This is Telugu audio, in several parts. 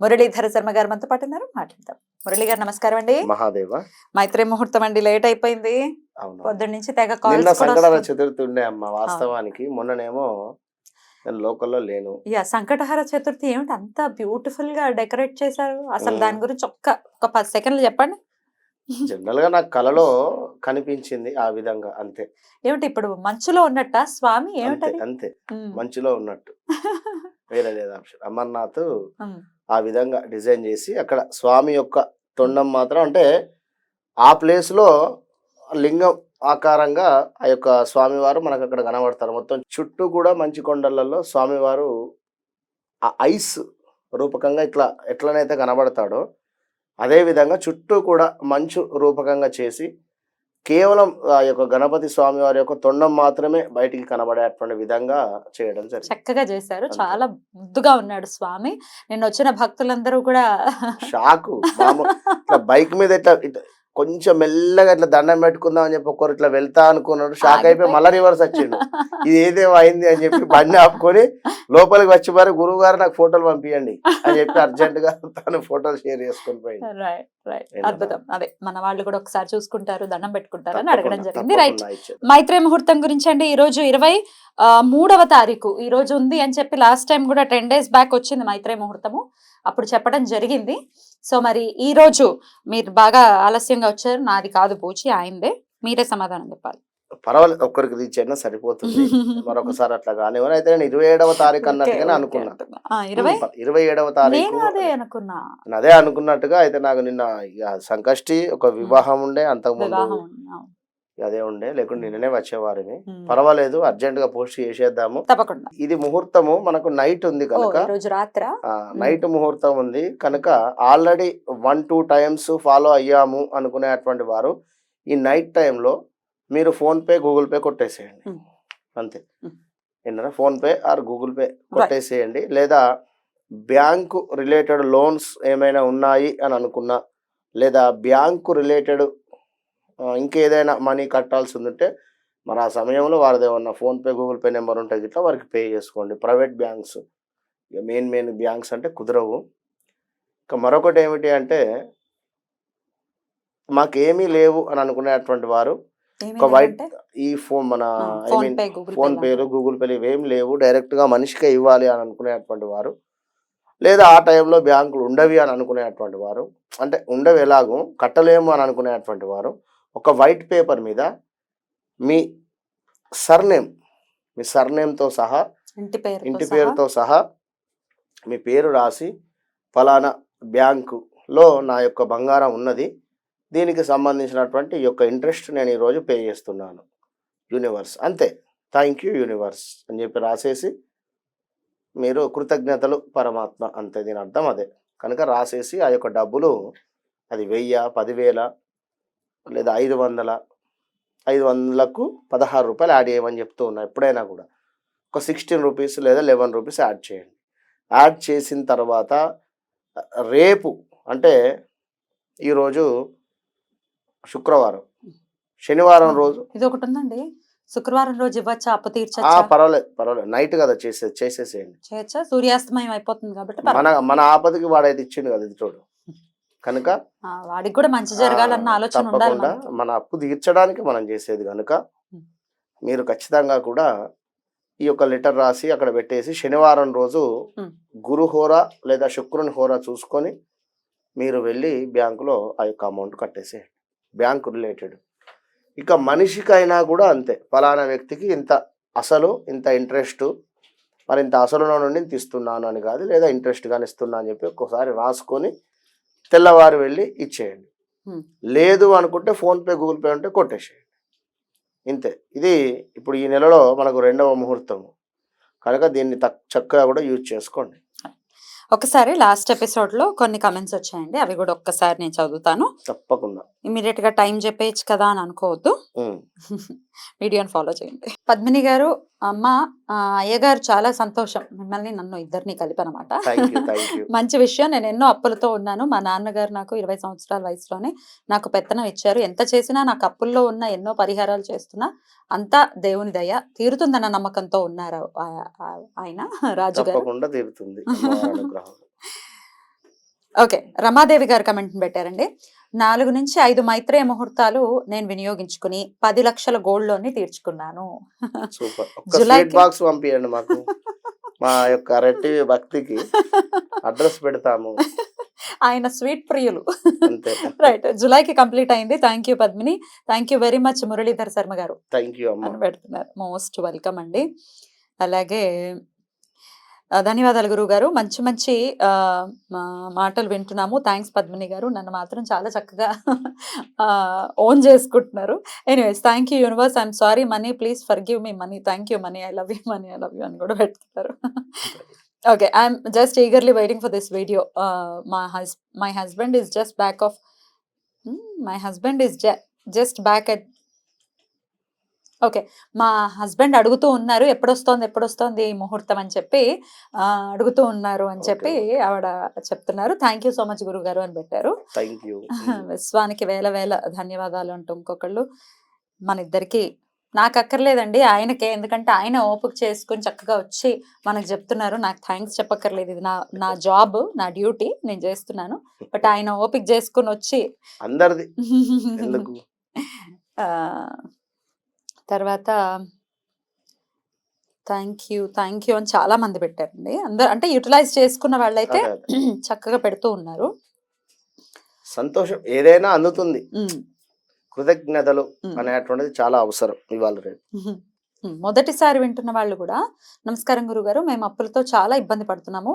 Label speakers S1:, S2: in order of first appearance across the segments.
S1: మురళీధర శర్మ గారు మనతో పాటు ఉన్నారు. మాట్లాడదాం. మురళి గారు నమస్కారం అండి.
S2: మహాదేవ.
S1: మైత్రి ముహూర్తం అండి లేట్ అయిపోయింది. పొద్దున్న నుంచి తెగ
S2: నిన్న
S1: కాల్స్
S2: సంకటాల చతుర్థి ఉండే అమ్మ వాస్తవానికి మొన్ననేమో నేను లోకల్లో లేను.
S1: యా సంకటహార చతుర్థి ఏమిటి? అంత బ్యూటిఫుల్గా డెకరేట్ చేశారు. అసలు. దాని గురించి ఒక్క ఒక పది సెకండ్లు చెప్పండి.
S2: జనరల్గా నాకు కలలో కనిపించింది ఆ విధంగా అంతే.
S1: ఏమిటి ఇప్పుడు మంచులో ఉన్నట్ట? స్వామి
S2: అంతే
S1: ఏమిటది?
S2: అంతే. మంచులో ఉన్నట్టు. వేరే లేదు ఆప్షన్ అమర్నాథ్. ఆ విధంగా డిజైన్ చేసి అక్కడ స్వామి యొక్క తొండం మాత్రం అంటే ఆ ప్లేస్లో లింగం ఆకారంగా ఆ యొక్క స్వామివారు మనకు అక్కడ కనబడతారు మొత్తం చుట్టూ కూడా మంచి కొండలలో స్వామివారు ఆ ఐస్ రూపకంగా ఇట్లా ఎట్లనైతే కనబడతాడో అదే విధంగా చుట్టూ కూడా మంచు రూపకంగా చేసి కేవలం ఆ యొక్క గణపతి స్వామి వారి యొక్క తొండం మాత్రమే బయటికి కనబడేటువంటి విధంగా చేయడం జరిగింది.
S1: చక్కగా చేశారు. చాలా ముద్దుగా ఉన్నాడు స్వామి. నిన్న వచ్చిన భక్తులందరూ కూడా
S2: షాకు. ఇట్లా బైక్ మీద ఇట్లా కొంచెం మెల్లగా ఇట్లా దండం పెట్టుకుందాం అని చెప్పి ఒకరు ఇట్లా వెళ్తా అనుకున్నాడు షాక్ అయిపోయి. మళ్ళీ రివర్స్ వచ్చిండు. ఇది ఏదేమో అయింది అని చెప్పి బండి ఆపుకొని లోపలికి వచ్చి మరి గురువు గారు నాకు ఫోటోలు పంపించండి అని చెప్పి అర్జెంట్గా తను ఫోటోలు షేర్ చేసుకొని పోయింది?
S1: అద్భుతం. అదే మన వాళ్ళు కూడా ఒకసారి చూసుకుంటారు దండం పెట్టుకుంటారు అని అడగడం జరిగింది. రైట్. మైత్రే ముహూర్తం గురించి అండి ఈ రోజు ఇరవై మూడవ తారీఖు ఈ రోజు ఉంది అని చెప్పి లాస్ట్ టైం కూడా టెన్ డేస్ బ్యాక్ వచ్చింది మైత్రే ముహూర్తము. అప్పుడు చెప్పడం జరిగింది. సో మరి ఈ రోజు మీరు బాగా ఆలస్యంగా వచ్చారు. నాది కాదు పూచి ఆయిందే మీరే సమాధానం చెప్పాలి.
S2: పర్వాలేదు ఒక్కరికి తీర్చైనా సరిపోతుంది. మరొకసారి అట్లా కానివ్వని అయితే నేను ఇరవై ఏడవ తారీఖు అన్నట్టుగానే అనుకున్నా.
S1: ఇరవై?
S2: ఏడవ తారీఖు
S1: అదే అనుకున్నా.
S2: నేను అదే అనుకున్నట్టుగా అయితే నాకు నిన్న సంకష్టి ఒక వివాహం ఉండే అంతకుముందు. అదే ఉండే. లేకుంటే నిన్ననే వచ్చేవారిని. పర్వాలేదు అర్జెంట్గా పోస్ట్ చేసేద్దాము.
S1: తప్పకుండా.
S2: ఇది ముహూర్తము మనకు నైట్ ఉంది కనుక.
S1: రోజు రాత్ర?
S2: నైట్ ముహూర్తం ఉంది. కనుక already one two times follow అయ్యాము అనుకునేటువంటి వారు ఈ నైట్ టైంలో మీరు ఫోన్ పే గూగుల్ పే కొట్టేసేయండి. అంతే. ఏంటంటే phone pay or Google pay కొట్టేసేయండి. లేదా బ్యాంకు రిలేటెడ్ లోన్స్ ఏమైనా ఉన్నాయి అని అనుకున్నా లేదా బ్యాంకు రిలేటెడ్ ఇంకేదైనా మనీ కట్టాల్సి ఉంటే మరి ఆ సమయంలో వారిది ఏమన్నా ఫోన్పే గూగుల్ పే నెంబర్ ఉంటుంది ఇట్లా వారికి పే చేసుకోండి. ప్రైవేట్ బ్యాంక్స్ ఇక మెయిన్ మెయిన్ బ్యాంక్స్ అంటే కుదరవు. ఇక మరొకటి ఏమిటి అంటే మాకేమీ లేవు అని అనుకునేటువంటి వారు ఒక వైట్? ఈ ఫోన్ మన ఐ మీన్ ఫోన్ పేలు గూగుల్ పేలు ఇవేం లేవు. డైరెక్ట్గా మనిషికే ఇవ్వాలి అని అనుకునేటువంటి వారు లేదా ఆ టైంలో బ్యాంకులు ఉండవి అని అనుకునేటువంటి వారు. అంటే ఉండవి ఎలాగో కట్టలేము అని అనుకునేటువంటి వారు. ఒక వైట్ పేపర్ మీద మీ సర్నేమ్ మీ సర్నేమ్తో సహా
S1: ఇంటి పేరు
S2: ఇంటి పేరుతో సహా మీ పేరు రాసి ఫలానా బ్యాంకులో నా యొక్క బంగారం ఉన్నది. దీనికి సంబంధించినటువంటి యొక్క ఇంట్రెస్ట్ నేను ఈరోజు పే చేస్తున్నాను. యూనివర్స్ అంతే. థ్యాంక్ యూ యూనివర్స్ అని చెప్పి రాసేసి మీరు కృతజ్ఞతలు పరమాత్మ అంతే దీని అర్థం అదే. కనుక రాసేసి ఆ యొక్క డబ్బులు అది వెయ్యి పదివేల లేదా ఐదు వందల ఐదు వందలకు పదహారు రూపాయలు యాడ్ చేయమని చెప్తూ ఉన్నా ఎప్పుడైనా కూడా. ఒక సిక్స్టీన్ రూపీస్ లేదా లెవెన్ రూపీస్ యాడ్ చేయండి. యాడ్ చేసిన తర్వాత రేపు అంటే ఈరోజు శుక్రవారం శనివారం రోజు
S1: ఇది ఒకటి ఉందండి శుక్రవారం రోజు ఇవ్వచ్చా? అప్పు
S2: ఆ
S1: తీర్చచ్చా
S2: పర్వాలేదు పర్వాలేదు. నైట్ కదా చేసే చేసేసేయండి.
S1: చేయొచ్చా? సూర్యాస్తమయం అయిపోతుంది కాబట్టి
S2: మన. మన ఆపదకి వాడైతే ఇచ్చిండు కదా ఇది చూడు. కనుక
S1: వాడికి కూడా మంచి జరగాలన్న ఆలోచన
S2: తప్పకుండా. మన అప్పు తీర్చడానికి మనం చేసేది కనుక. మీరు ఖచ్చితంగా కూడా ఈ యొక్క లెటర్ రాసి అక్కడ పెట్టేసి శనివారం రోజు. గురు హోరా లేదా శుక్రుని హోరా చూసుకొని మీరు వెళ్ళి బ్యాంకులో ఆ యొక్క అమౌంట్ కట్టేసేయండి బ్యాంకు రిలేటెడ్ ఇక మనిషికైనా కూడా అంతే ఫలానా వ్యక్తికి ఇంత అసలు ఇంత ఇంట్రెస్ట్ మరి ఇంత అసలులో నుండి ఇంత ఇస్తున్నాను అని కాదు లేదా ఇంట్రెస్ట్ కానీ ఇస్తున్నా అని చెప్పి ఒక్కోసారి రాసుకొని తెల్లవారు వెళ్ళి ఇచ్చేయండి. లేదు అనుకుంటే ఫోన్పే గూగుల్ పే ఉంటే కొట్టేసేయండి. ఇంతే. ఇది ఇప్పుడు ఈ నెలలో మనకు రెండవ ముహూర్తము. కనుక దీన్ని చక్కగా కూడా యూజ్ చేసుకోండి.
S1: ఒకసారి లాస్ట్ ఎపిసోడ్లో కొన్ని కమెంట్స్ వచ్చాయండి. అవి కూడా ఒక్కసారి నేను చదువుతాను.
S2: తప్పకుండా.
S1: ఇమీడియట్గా టైం చెప్పేయచ్చు కదా అని అనుకోవద్దు. వీడియోని ఫాలో చేయండి. పద్మిని గారు అమ్మ ఆ, అయ్యగారు చాలా సంతోషం. మిమ్మల్ని నన్ను ఇద్దరిని కలిపనమాట. మంచి విషయం. నేను ఎన్నో అప్పులతో ఉన్నాను. మా నాన్నగారు నాకు ఇరవై సంవత్సరాల వయసులోనే నాకు పెత్తనం ఇచ్చారు. ఎంత చేసినా నాకు అప్పుల్లో ఉన్న ఎన్నో పరిహారాలు చేస్తున్నా అంతా దేవుని దయ తీరుతుందన్న నమ్మకంతో ఉన్నారు ఆయన రాజు గారు ఓకే. రమాదేవి గారు కమెంట్ పెట్టారండి. నాలుగు నుంచి ఐదు మైత్రేయ ముహూర్తాలు నేను వినియోగించుకుని పది లక్షల గోల్డ్ లోన్ని తీర్చుకున్నాను.
S2: బాక్స్ పంపించండి మాకు. మా యొక్క రెట్టి భక్తికి అడ్రస్ పెడతాము.
S1: ఆయన స్వీట్ ప్రియులు. రైట్. జులైకి కంప్లీట్ అయింది. Thank you Padmini. Thank you very much Muralidhar Sharma గారు.
S2: థ్యాంక్ యూ
S1: పెడుతున్నారు. మోస్ట్ వెల్కమ్ అండి. అలాగే ధన్యవాదాలు గురువు గారు మంచి మంచి మాటలు వింటున్నాము. థ్యాంక్స్ పద్మిని గారు. నన్ను మాత్రం చాలా చక్కగా ఓన్ చేసుకుంటున్నారు. Anyways thank you universe I'm sorry money please forgive me money thank you money I love you money I love you అని కూడా పెడుతున్నారు okay I'm just eagerly waiting for this video మా hus my husband is just back of my husband is just back at okay. మా హస్బెండ్ అడుగుతూ ఉన్నారు ఎప్పుడొస్తోంది ఎప్పుడొస్తోంది ఈ ముహూర్తం? అని చెప్పి అడుగుతూ ఉన్నారు అని చెప్పి ఆవిడ చెప్తున్నారు. థ్యాంక్ యూ సో మచ్ గురువు గారు అని పెట్టారు. విశ్వానికి వేల వేల ధన్యవాదాలు అంటూ ఇంకొకళ్ళు. మన ఇద్దరికి నాకు అక్కర్లేదండి ఆయనకే. ఎందుకంటే ఆయన ఓపిక చేసుకుని చక్కగా వచ్చి మనకు చెప్తున్నారు. నాకు థ్యాంక్స్ చెప్పక్కర్లేదు. ఇది నా నా జాబ్ నా డ్యూటీ నేను చేస్తున్నాను. బట్ ఆయన ఓపిక చేసుకుని వచ్చి
S2: అందరిది.
S1: తర్వాత థ్యాంక్ యూ థ్యాంక్ యూ అని చాలా మంది పెట్టారండి. అందరు అంటే యూటిలైజ్ చేసుకున్న వాళ్ళైతే. చక్కగా పెడుతూ ఉన్నారు.
S2: సంతోషం ఏదైనా అందుతుంది. కృతజ్ఞతలు. అనేటువంటిది చాలా అవసరం ఇవాళ రేపు.
S1: మొదటిసారి వింటున్న వాళ్ళు కూడా నమస్కారం గురుగారు మేము అప్పులతో చాలా ఇబ్బంది పడుతున్నాము.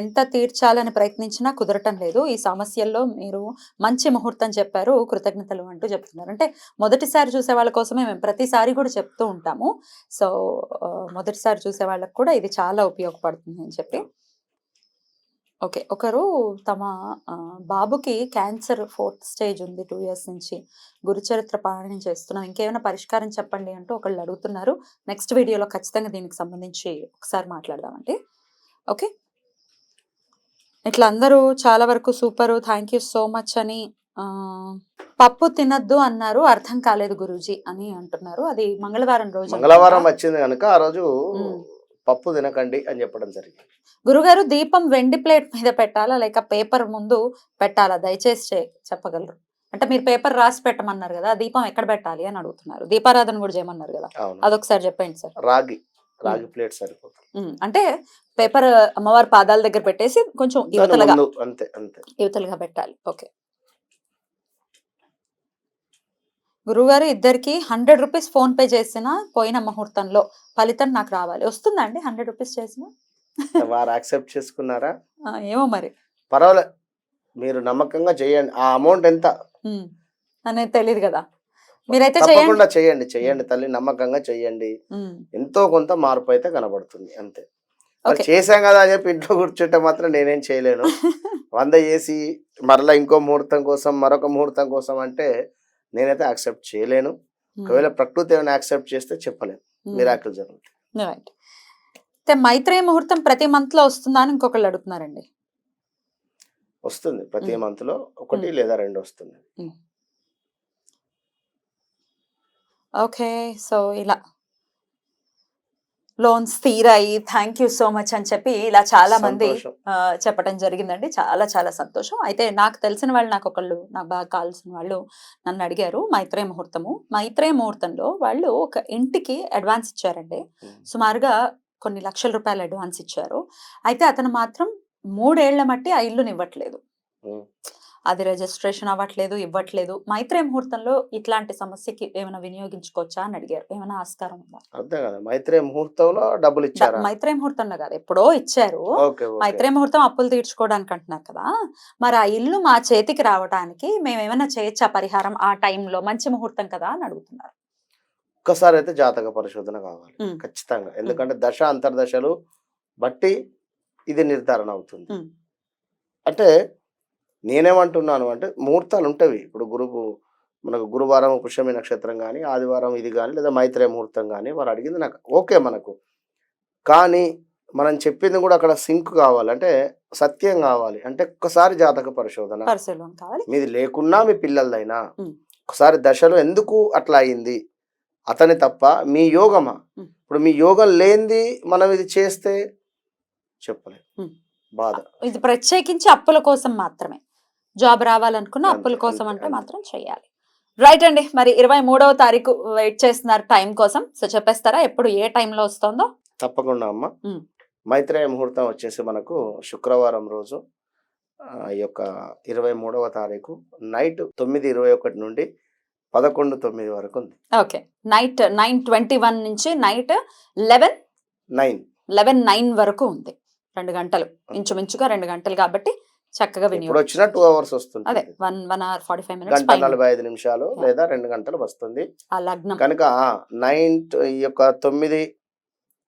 S1: ఎంత తీర్చాలని ప్రయత్నించినా కుదరటం లేదు. ఈ సమస్యల్లో మీరు మంచి ముహూర్తం చెప్పారు కృతజ్ఞతలు అంటూ చెప్తున్నారు. అంటే మొదటిసారి చూసే వాళ్ళ కోసమే మేము ప్రతిసారి కూడా చెప్తూ ఉంటాము. సో మొదటిసారి చూసే వాళ్ళకి కూడా ఇది చాలా ఉపయోగపడుతుంది అని చెప్పి ఓకే. ఒకరు తమ ఆ, బాబుకి క్యాన్సర్ ఫోర్త్ స్టేజ్ ఉంది టూ ఇయర్స్ నుంచి. గురుచరిత్ర పారాయణం చేస్తున్నాం ఇంకేమైనా పరిష్కారం చెప్పండి అంటూ ఒకళ్ళు అడుగుతున్నారు. నెక్స్ట్ వీడియోలో ఖచ్చితంగా దీనికి సంబంధించి ఒకసారి మాట్లాడదామండి. ఓకే. ఇట్లా అందరూ చాలా వరకు super thank you so much అని ఆ, పప్పు తినద్దు అన్నారు అర్థం కాలేదు గురూజీ అని అంటున్నారు. అది మంగళవారం రోజు
S2: మంగళవారం
S1: అనుకుంటా.
S2: వచ్చింది కనుక ఆ రోజు
S1: ఉమ్.
S2: పప్పు తినకండి అని చెప్పడం జరిగింది.
S1: గురుగారు దీపం వెండి ప్లేట్ మీద పెట్టాలా? లేక పేపర్ ముందు పెట్టాలా? దయచేసి చెప్పగలరు. అంటే మీరు పేపర్ రాసి పెట్టమన్నారు కదా దీపం ఎక్కడ పెట్టాలి అని అడుగుతున్నారు. దీపారాధన కూడా చేయమన్నారు కదా. అదొకసారి చెప్పండి సార్.
S2: రాగి రాగి ప్లేట్ సరిపోతుంది.
S1: అంటే పేపర్ అమ్మవారి పాదాల దగ్గర పెట్టేసి కొంచెం యువతలుగా
S2: అంతే అంతే.
S1: యువతలుగా పెట్టాలి. ఓకే. గురువుగారు ఇద్దరికి హండ్రెడ్ రూపీస్ ఫోన్ పే చేసిన పోయిన ముహూర్తంలో ఫలితం నాకు రావాలి. వస్తుందా అండి హండ్రెడ్ రూపీస్ చేసిన?
S2: వారు యాక్సెప్ట్ చేసుకున్నారా?
S1: ఏమో మరి.
S2: పర్వాలే మీరు నమ్మకంగా చేయండి. ఆ అమౌంట్ ఎంత?
S1: అనేది తెలియదు కదా. మీరైతే చేయండి.
S2: తప్పకుండా చేయండి చేయండి తల్లి నమ్మకంగా చేయండి. ఎంతో కొంత మార్పు అయితే కనబడుతుంది అంతే. చేశాం కదా అని చెప్పి ఇంట్లో కూర్చుంటే మాత్రం నేనేం చేయలేను. వంద చేసి మరలా ఇంకో ముహూర్తం కోసం మరొక ముహూర్తం కోసం అంటే నేనైతే యాక్సెప్ట్ చేయలేను.
S1: ఉమ్,
S2: ఒకవేళ ప్రకృతి ఏమైనా యాక్సెప్ట్ చేస్తే చెప్పలేను.
S1: ఉమ్,
S2: మిరాకిల్ జరుగుతుంది.
S1: రైట్ అయితే మైత్రేయ ముహూర్తం ప్రతి మంత్లో వస్తుందా అని ఇంకొకళ్ళు అడుగుతున్నారండి.
S2: వస్తుంది. ప్రతి
S1: మ్మ్.
S2: మంత్లో ఒకటి లేదా రెండు వస్తుంది.
S1: ఓకే సో ఇలా. లోన్స్ తీరాయి థ్యాంక్ యూ సో మచ్ అని చెప్పి ఇలా చాలా మంది చెప్పడం జరిగిందండి. చాలా చాలా సంతోషం. అయితే నాకు తెలిసిన వాళ్ళు నాకు ఒకళ్ళు నాకు బాగా కావాల్సిన వాళ్ళు నన్ను అడిగారు మైత్రేయ ముహూర్తము. మైత్రేయ ముహూర్తంలో వాళ్ళు ఒక ఇంటికి అడ్వాన్స్ ఇచ్చారండి. సుమారుగా కొన్ని లక్షల రూపాయలు అడ్వాన్స్ ఇచ్చారు. అయితే అతను మాత్రం మూడేళ్ళ మట్టి ఆ ఇల్లుని ఇవ్వట్లేదు.
S2: మ్మ్.
S1: అది రిజిస్ట్రేషన్ అవ్వట్లేదు ఇవ్వట్లేదు. మైత్రేయ ముహూర్తంలో ఇట్లాంటి సమస్యకి ఏమైనా వినియోగించుకోవచ్చా అని అడిగారు. ఏమైనా ఆస్కారం ఉందా?
S2: అంతే కదా. మైత్రేయ ముహూర్తంలో డబ్బులు ఇచ్చారా?
S1: మైత్రేయ ముహూర్తంలో కాదు ఎప్పుడో ఇచ్చారు. మైత్రేయ ముహూర్తం అప్పులు తీర్చుకోవడానికి అంటున్నారు కదా. మరి ఆ ఇల్లు మా చేతికి రావడానికి మేము ఏమైనా చేయొచ్చా పరిహారం ఆ టైంలో? మంచి ముహూర్తం కదా అని అడుగుతున్నారు.
S2: ఒక్కసారి అయితే జాతక పరిశోధన కావాలి. ఖచ్చితంగా. ఎందుకంటే దశ అంతర్దశలు బట్టి ఇది నిర్ధారణ అవుతుంది. అంటే నేనేమంటున్నాను అంటే ముహూర్తాలు ఉంటవి ఇప్పుడు గురువు మనకు గురువారం పుష్యమి నక్షత్రం కానీ ఆదివారం ఇది కానీ లేదా మైత్రేయ ముహూర్తం కానీ వారు అడిగింది నాకు. ఓకే మనకు. కానీ మనం చెప్పింది కూడా అక్కడ సింక్ కావాలి. అంటే సత్యం కావాలి. అంటే ఒక్కసారి జాతక పరిశోధన. మీది లేకున్నా మీ పిల్లలదైనా. ఒకసారి దశలో ఎందుకు అట్లా అయింది? అతని తప్ప మీ యోగమా. ఇప్పుడు మీ యోగం లేనిది మనం ఇది చేస్తే చెప్పలేదు. బాధ.
S1: ఇది ప్రత్యేకించి అప్పుల కోసం మాత్రమే. జాబ్ రావాలనుకున్న అప్పుల కోసం అంటే. మాత్రం చేయాలి. రైట్ అండి. మరి ఇరవై మూడవ తారీఖు వెయిట్ చేస్తున్నారు టైం కోసం. సో చెప్పేస్తారా? ఎప్పుడు ఏ టైంలో వస్తుందో?
S2: తప్పకుండా అమ్మ.
S1: ఉమ్.
S2: మైత్రేయ ముహూర్తం వచ్చేసి మనకు శుక్రవారం రోజు ఆ, ఈ యొక్క ఇరవై మూడవ తారీఖు నైట్ తొమ్మిది ఇరవై ఒకటి నుండి పదకొండు తొమ్మిది వరకు ఉంది.
S1: Okay night nine twenty one నుంచి night eleven
S2: nine
S1: eleven nine వరకు ఉంది. రెండు గంటలు. ఇంచుమించుగా రెండు గంటలు కాబట్టి చక్కగా
S2: ఇప్పుడు వచ్చినా టూ అవర్స్
S1: అదే
S2: వస్తుంది
S1: one one hour forty five minutes
S2: గంట నలభై ఐదు నిమిషాలు. లేదా రెండు గంటలు వస్తుంది.
S1: ఆ లగ్నం.
S2: కనుక నైన్ ఈ యొక్క తొమ్మిది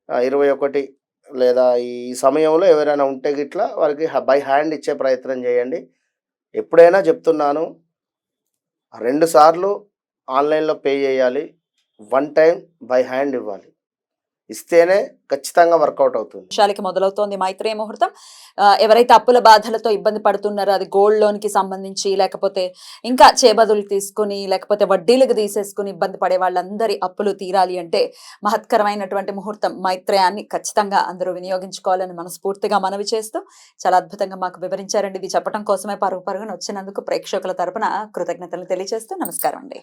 S2: ఇరవై ఒకటి లేదా ఈ సమయంలో ఎవరైనా ఉంటే గిట్లా వారికి బై హ్యాండ్ ఇచ్చే ప్రయత్నం చేయండి. ఎప్పుడైనా చెప్తున్నాను రెండు సార్లు ఆన్లైన్లో పే చేయాలి. వన్ టైం బై హ్యాండ్ ఇవ్వాలి. ఇస్తేనే ఖచ్చితంగా వర్కౌట్ అవుతుంది.
S1: విషయాలకి మొదలవుతోంది మైత్రేయ ముహూర్తం. ఎవరైతే అప్పుల బాధలతో ఇబ్బంది పడుతున్నారో అది గోల్డ్ లోన్కి సంబంధించి లేకపోతే ఇంకా చేబదులు తీసుకుని లేకపోతే వడ్డీలకు తీసేసుకుని ఇబ్బంది పడే వాళ్ళందరి అప్పులు తీరాలి అంటే మహత్కరమైనటువంటి ముహూర్తం మైత్రేయాన్ని ఖచ్చితంగా అందరూ వినియోగించుకోవాలని మనస్ఫూర్తిగా మనవి చేస్తూ చాలా అద్భుతంగా మాకు వివరించారండి. ఇది చెప్పడం కోసమే పరుగు పరుగున వచ్చినందుకు ప్రేక్షకుల తరపున కృతజ్ఞతలు తెలియజేస్తూ నమస్కారం అండి.